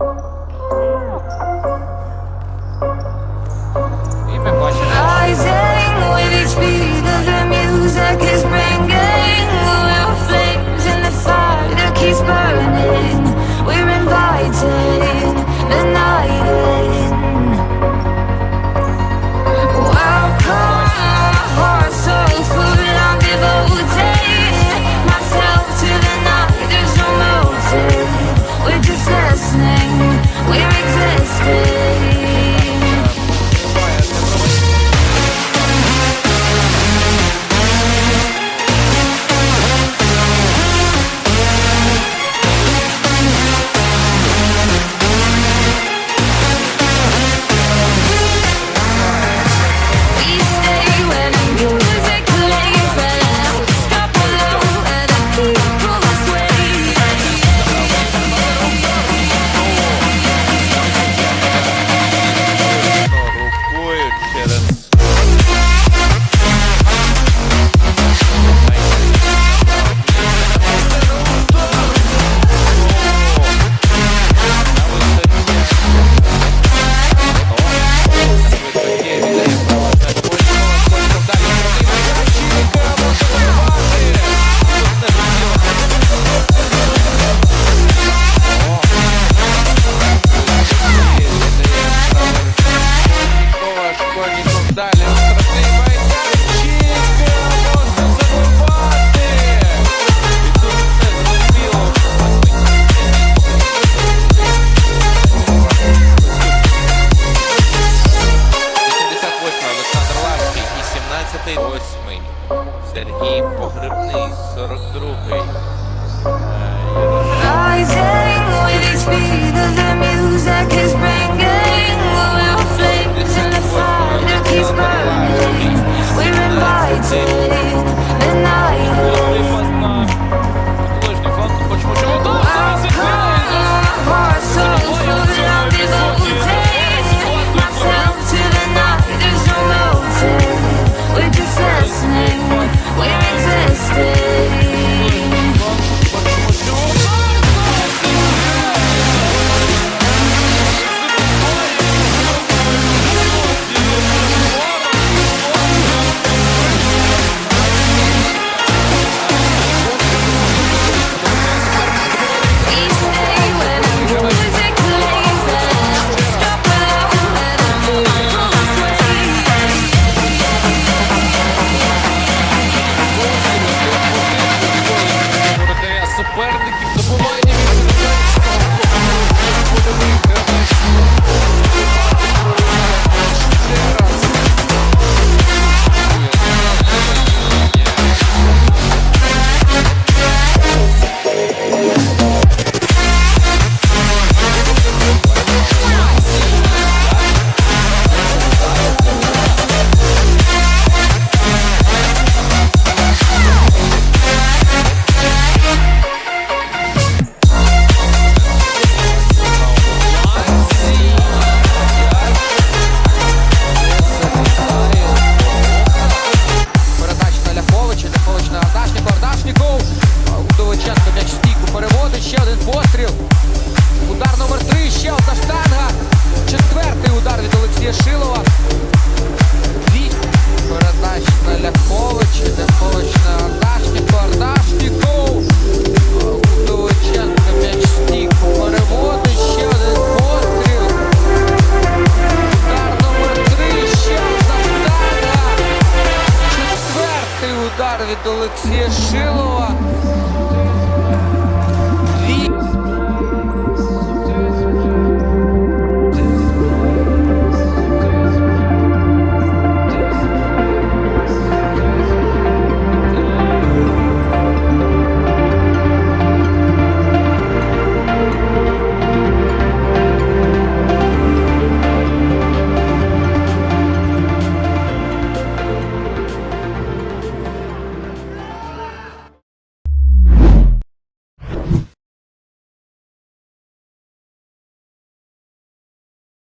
You've been watching that. 38-й, Сергій Погребний, 42-й. Від Олексія Шилова.